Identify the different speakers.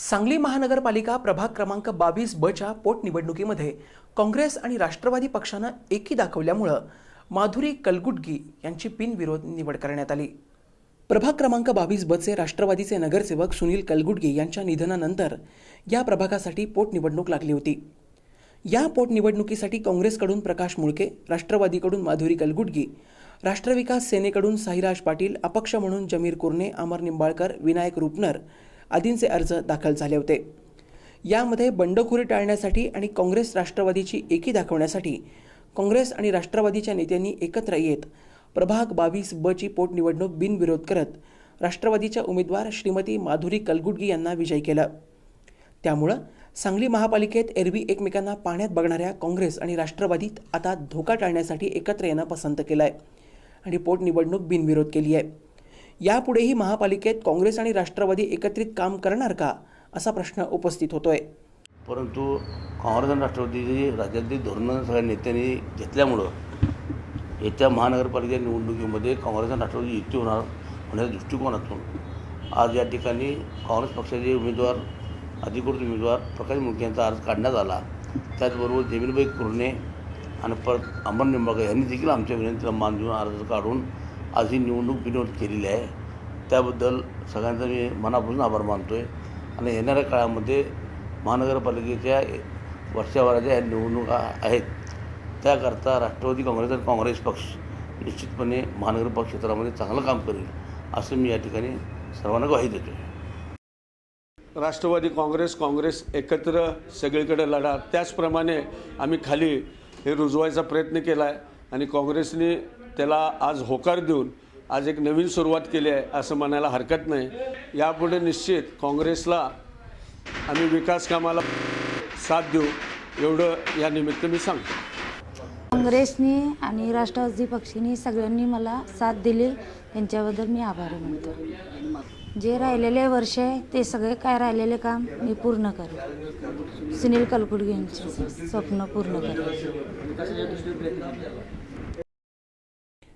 Speaker 1: सांगली महानगरपालिका प्रभाग क्रमांक बावीस बच्या पोटनिवडणुकीमध्ये काँग्रेस आणि राष्ट्रवादी पक्षानं एकी दाखवल्यामुळं माधुरी कलगुटगी यांची बिनविरोध निवड करण्यात आली. प्रभाग क्रमांक बावीस बचे राष्ट्रवादीचे नगरसेवक सुनील कलगुटगी यांच्या निधनानंतर या प्रभागासाठी पोटनिवडणूक लागली होती. या पोटनिवडणुकीसाठी काँग्रेसकडून प्रकाश मुळके राष्ट्रवादीकडून माधुरी कलगुटगी राष्ट्रविकास सेनेकडून साईराज पाटील अपक्ष म्हणून जमीर कुरणे अमर निंबाळकर विनायक रुपनर आदींचे अर्ज दाखल झाले होते. यामध्ये बंडखोरी टाळण्यासाठी आणि काँग्रेस राष्ट्रवादीची एकी दाखवण्यासाठी काँग्रेस आणि राष्ट्रवादीच्या नेत्यांनी एकत्र येत प्रभाग बावीस बची पोटनिवडणूक बिनविरोध करत राष्ट्रवादीच्या उमेदवार श्रीमती माधुरी कलगुडगी यांना विजयी केलं. त्यामुळं सांगली महापालिकेत एरवी एकमेकांना पाण्यात बघणाऱ्या काँग्रेस आणि राष्ट्रवादीत आता धोका टाळण्यासाठी एकत्र येणं पसंत केलं आहे आणि पोटनिवडणूक बिनविरोध केली आहे यापुढेही महापालिकेत काँग्रेस आणि राष्ट्रवादी एकत्रित काम करणार का असा प्रश्न उपस्थित होतोय.
Speaker 2: परंतु काँग्रेस आणि राष्ट्रवादीची राज्यातली धोरणं सगळ्या नेत्यांनी घेतल्यामुळं येत्या महानगरपालिका निवडणुकीमध्ये काँग्रेस आणि राष्ट्रवादी युती होणार होण्याच्या दृष्टिकोनातून आज या ठिकाणी काँग्रेस पक्षाचे उमेदवार अधिकृत उमेदवार प्रकाश मुख यांचा अर्ज काढण्यात आला त्याचबरोबर जमीनबाई कुरणे आणि परत अमर निंबाळकर यांनी देखील आमच्या विनंतीला मान देऊन अर्ज काढून आज ही निवडणूक बिनविरोध केलेली आहे. त्याबद्दल सगळ्यांचा मी मनापासून आभार मानतो आहे आणि येणाऱ्या काळामध्ये महानगरपालिकेच्या वर्षाभराच्या ह्या निवडणुका आहेत. त्याकरता राष्ट्रवादी काँग्रेस आणि काँग्रेस पक्ष निश्चितपणे महानगर क्षेत्रामध्ये चांगलं काम करेल असं मी या ठिकाणी सर्वांना ग्वाही देतो आहे
Speaker 3: राष्ट्रवादी काँग्रेस काँग्रेस एकत्र सगळीकडे लढा. त्याचप्रमाणे आम्ही खाली हे रुजवायचा प्रयत्न केला आहे आणि काँग्रेसने त्याला आज होकार देऊन आज एक नवीन सुरुवात केली आहे असं म्हणायला हरकत नाही. यापुढे निश्चित काँग्रेसला आम्ही विकास कामाला साथ देऊ एवढं या निमित्त मी सांगतो.
Speaker 4: काँग्रेसने आणि राष्ट्रवादी पक्षाने सगळ्यांनी मला साथ दिली त्यांच्याबद्दल मी आभारी म्हणतो जे राहिलेले वर्ष आहे ते सगळे काय राहिलेले काम मी पूर्ण करेन. सुनील कलकुडगे यांचे स्वप्न पूर्ण करेन.